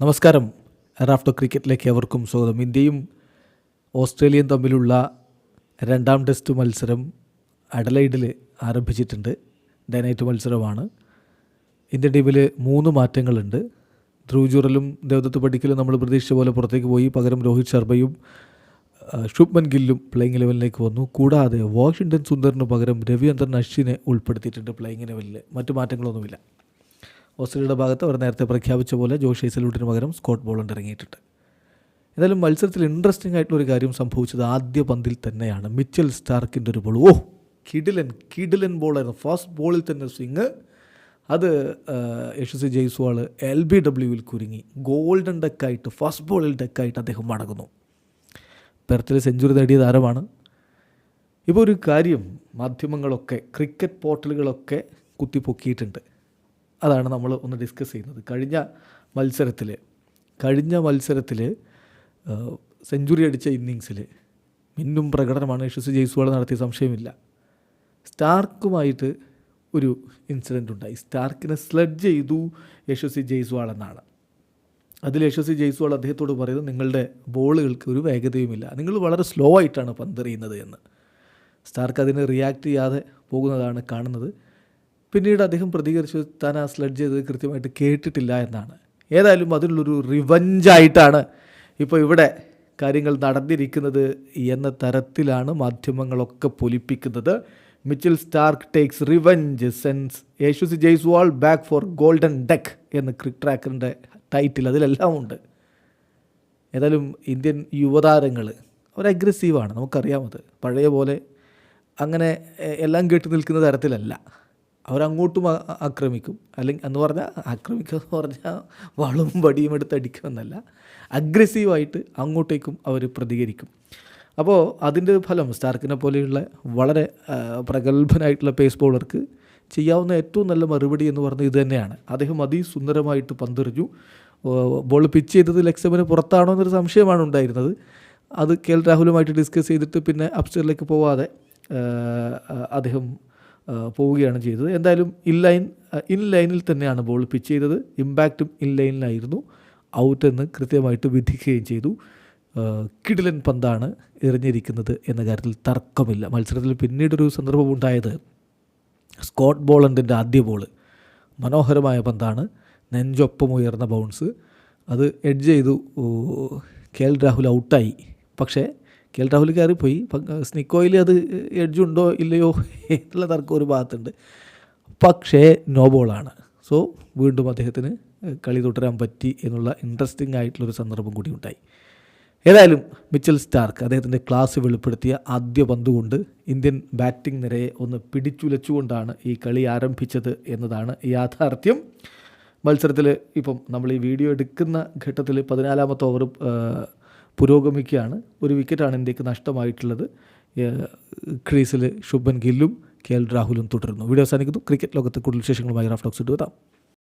നമസ്കാരം. റാഫ്റ്റോ ക്രിക്കറ്റിലേക്ക് അവർക്കും സ്വാഗതം. ഇന്ത്യയും ഓസ്ട്രേലിയയും തമ്മിലുള്ള രണ്ടാം ടെസ്റ്റ് മത്സരം അഡലൈഡിൽ ആരംഭിച്ചിട്ടുണ്ട്. ഡേ നൈറ്റ് മത്സരമാണ്. ഇന്ത്യൻ ടീമിൽ മൂന്ന് മാറ്റങ്ങളുണ്ട്. ധ്രുവ് ജുറലും ദേവദത്ത് പടിക്കലും നമ്മൾ പ്രതീക്ഷിച്ച പോലെ പുറത്തേക്ക് പോയി. പകരം രോഹിത് ശർമ്മയും ശുഭ്മൻ ഗില്ലും പ്ലേയിങ് ലെവലിലേക്ക് വന്നു. കൂടാതെ വാഷിംഗ്ടൺ സുന്ദറിന് പകരം രവിചന്ദ്രൻ അശ്വിനെ ഉൾപ്പെടുത്തിയിട്ടുണ്ട് പ്ലേയിങ് ലെവലിൽ മറ്റു മാറ്റങ്ങളൊന്നുമില്ല. ഓസ്ട്രേലിയയുടെ ഭാഗത്ത് അവർ നേരത്തെ പ്രഖ്യാപിച്ച പോലെ ജോഷ് ഹേസൽവുഡിന് പകരം സ്കോട്ട് ബോളണ്ട് ഇറങ്ങിയിട്ടുണ്ട്. എന്തായാലും മത്സരത്തിൽ ഇൻട്രസ്റ്റിംഗ് ആയിട്ടുള്ള ഒരു കാര്യം സംഭവിച്ചത് ആദ്യ പന്തിൽ തന്നെയാണ്. മിച്ചൽ സ്റ്റാർക്കിന്റെ ഒരു ബോൾ ഓ കിഡിലൻ കിഡിലൻ ബോളായിരുന്നു ഫാസ്റ്റ് ബോളിൽ തന്നെ സ്വിങ് അത് യശസ്വി ജയ്സ്വാൾ എൽ ബി ഡബ്ല്യുവിൽ കുരുങ്ങി. ഗോൾഡൻ ഡെക്കായിട്ട് ഫസ്റ്റ് ബോളിൽ ഡെക്കായിട്ട് അദ്ദേഹം മടങ്ങുന്നു. പെർത്തിൽ സെഞ്ചുറി നേടിയ താരമാണ്. ഇപ്പോൾ ഒരു കാര്യം മാധ്യമങ്ങളൊക്കെ ക്രിക്കറ്റ് പോർട്ടലുകളൊക്കെ കുത്തിപ്പൊക്കിയിട്ടുണ്ട്. അതാണ് നമ്മൾ ഒന്ന് ഡിസ്കസ് ചെയ്യുന്നത്. കഴിഞ്ഞ മത്സരത്തിൽ കഴിഞ്ഞ മത്സരത്തിൽ സെഞ്ചുറി അടിച്ച ഇന്നിങ്സിൽ മിന്നും പ്രകടനമാണ് യശസ്വി ജയ്സ്വാൾ നടത്തിയ സംശയമില്ല. സ്റ്റാർക്കുമായിട്ട് ഒരു ഇൻസിഡന്റ് ഉണ്ടായി. സ്റ്റാർക്കിനെ സ്ലഡ്ജ് ചെയ്തു യശസ്വി ജയ്സ്വാൾ എന്നാണ്. അതിൽ യശസ്വി ജയ്സ്വാൾ അദ്ദേഹത്തോട് പറയുന്നത് നിങ്ങളുടെ ബോളുകൾക്ക് ഒരു വേഗതയുമില്ല. നിങ്ങൾ വളരെ സ്ലോ ആയിട്ടാണ് പന്തെറിയുന്നത് എന്ന്. സ്റ്റാർക്ക് അതിനെ റിയാക്ട് ചെയ്യാതെ പോകുന്നതാണ് കാണുന്നത്. പിന്നീട് അദ്ദേഹം പ്രതികരിച്ചു താൻ ആ സ്ലഡ് ചെയ്തത് കൃത്യമായിട്ട് കേട്ടിട്ടില്ല എന്നാണ്. ഏതായാലും അതിനുള്ളൊരു റിവഞ്ചായിട്ടാണ് ഇപ്പോൾ ഇവിടെ കാര്യങ്ങൾ നടന്നിരിക്കുന്നത് എന്ന തരത്തിലാണ് മാധ്യമങ്ങളൊക്കെ പൊലിപ്പിക്കുന്നത്. Mitchell Starc takes revenge sends Yashasvi Jaiswal back for golden duck എന്ന ക്രിക് ട്രാക്കറിന്റെ ടൈറ്റിൽ അതിലെല്ലാം ഉണ്ട്. ഏതായാലും ഇന്ത്യൻ യുവതാരങ്ങൾ അവർ അഗ്രസീവാണ് നമുക്കറിയാമത് പഴയ പോലെ അങ്ങനെ എല്ലാം കേട്ട് നിൽക്കുന്ന തരത്തിലല്ല. അവരങ്ങോട്ടും ആക്രമിക്കും. അല്ലെങ്കിൽ എന്ന് പറഞ്ഞാൽ ആക്രമിക്കുക എന്ന് പറഞ്ഞാൽ വളും വടിയും എടുത്ത് അടിക്കുമെന്നല്ല. അഗ്രസീവായിട്ട് അങ്ങോട്ടേക്കും അവർ പ്രതികരിക്കും. അപ്പോൾ അതിന്റെ ഫലം സ്റ്റാർക്കിനെ പോലെയുള്ള വളരെ പ്രഗത്ഭനായിട്ടുള്ള പേസ് ബോളർക്ക് ചെയ്യാവുന്ന ഏറ്റവും നല്ല മറുപടി എന്ന് പറഞ്ഞത് ഇത് തന്നെയാണ്. അദ്ദേഹം അതിസുന്ദരമായിട്ട് പന്തെറിഞ്ഞു. ബോൾ പിച്ച് ചെയ്തത് ലക്സമിന് പുറത്താണോ എന്നൊരു സംശയമാണ് ഉണ്ടായിരുന്നത്. അത് കെ എൽ രാഹുലുമായിട്ട് ഡിസ്കസ് ചെയ്തിട്ട് പിന്നെ അപ്സ്റ്റേറിലേക്ക് പോവാതെ അദ്ദേഹം പോവുകയാണ് ചെയ്തത്. എന്തായാലും ഇൻ ലൈൻ ഇൻ ലൈനിൽ തന്നെയാണ് ബോൾ പിച്ച് ചെയ്തത്. ഇമ്പാക്റ്റും ഇൻ ലൈനിലായിരുന്നു ഔട്ട് എന്ന് കൃത്യമായിട്ട് വിധിക്കുകയും ചെയ്തു. കിടിലൻ പന്താണ് എറിഞ്ഞിരിക്കുന്നത് എന്ന കാര്യത്തിൽ തർക്കമില്ല. മത്സരത്തിൽ പിന്നീടൊരു സന്ദർഭം ഉണ്ടായത് സ്കോട്ട് ബോളണ്ടിന്റെ ആദ്യ ബോൾ മനോഹരമായ പന്താണ്. നെഞ്ചൊപ്പം ഉയർന്ന ബൗൺസ് അത് എഡ്ജ് ചെയ്തു. കെ എൽ രാഹുൽ ഔട്ടായി പക്ഷേ കെ എൽ രാഹുൽ കയറിപ്പോയി. സ്നിക്കോയിൽ അത് എഡ്ജുണ്ടോ ഇല്ലയോ എന്നുള്ള തർക്കം ഒരു ഭാഗത്തുണ്ട്. പക്ഷേ നോ ബോളാണ് സോ വീണ്ടും അദ്ദേഹത്തിന് കളി തുടരാൻ പറ്റി എന്നുള്ള ഇൻട്രസ്റ്റിംഗ് ആയിട്ടുള്ളൊരു സന്ദർഭം കൂടി ഉണ്ടായി. ഏതായാലും മിച്ചൽ സ്റ്റാർക്ക് അദ്ദേഹത്തിന്റെ ക്ലാസ് വെളിപ്പെടുത്തിയ ആദ്യ പന്തുകൊണ്ട് ഇന്ത്യൻ ബാറ്റിംഗ് നിരയെ ഒന്ന് പിടിച്ചുലച്ചുകൊണ്ടാണ് ഈ കളി ആരംഭിച്ചത് എന്നതാണ് യാഥാർത്ഥ്യം. മത്സരത്തിൽ ഇപ്പം നമ്മൾ ഈ വീഡിയോ എടുക്കുന്ന ഘട്ടത്തിൽ പതിനാലാമത്തെ ഓവർ പുരോഗമിക്കുകയാണ്. ഒരു വിക്കറ്റാണ് ഇന്ത്യയ്ക്ക് നഷ്ടമായിട്ടുള്ളത്. ക്രീസിൽ ശുഭൻ ഗില്ലും കെ എൽ രാഹുലും തുടരുന്നു. വീഡിയോ അവസാനിക്കുന്നു. ക്രിക്കറ്റ് ലോകത്തെ കൂടുതൽ വിശേഷങ്ങളുമായി റാഫ്റ്റോക്സ് ഇട്ട് വരാം.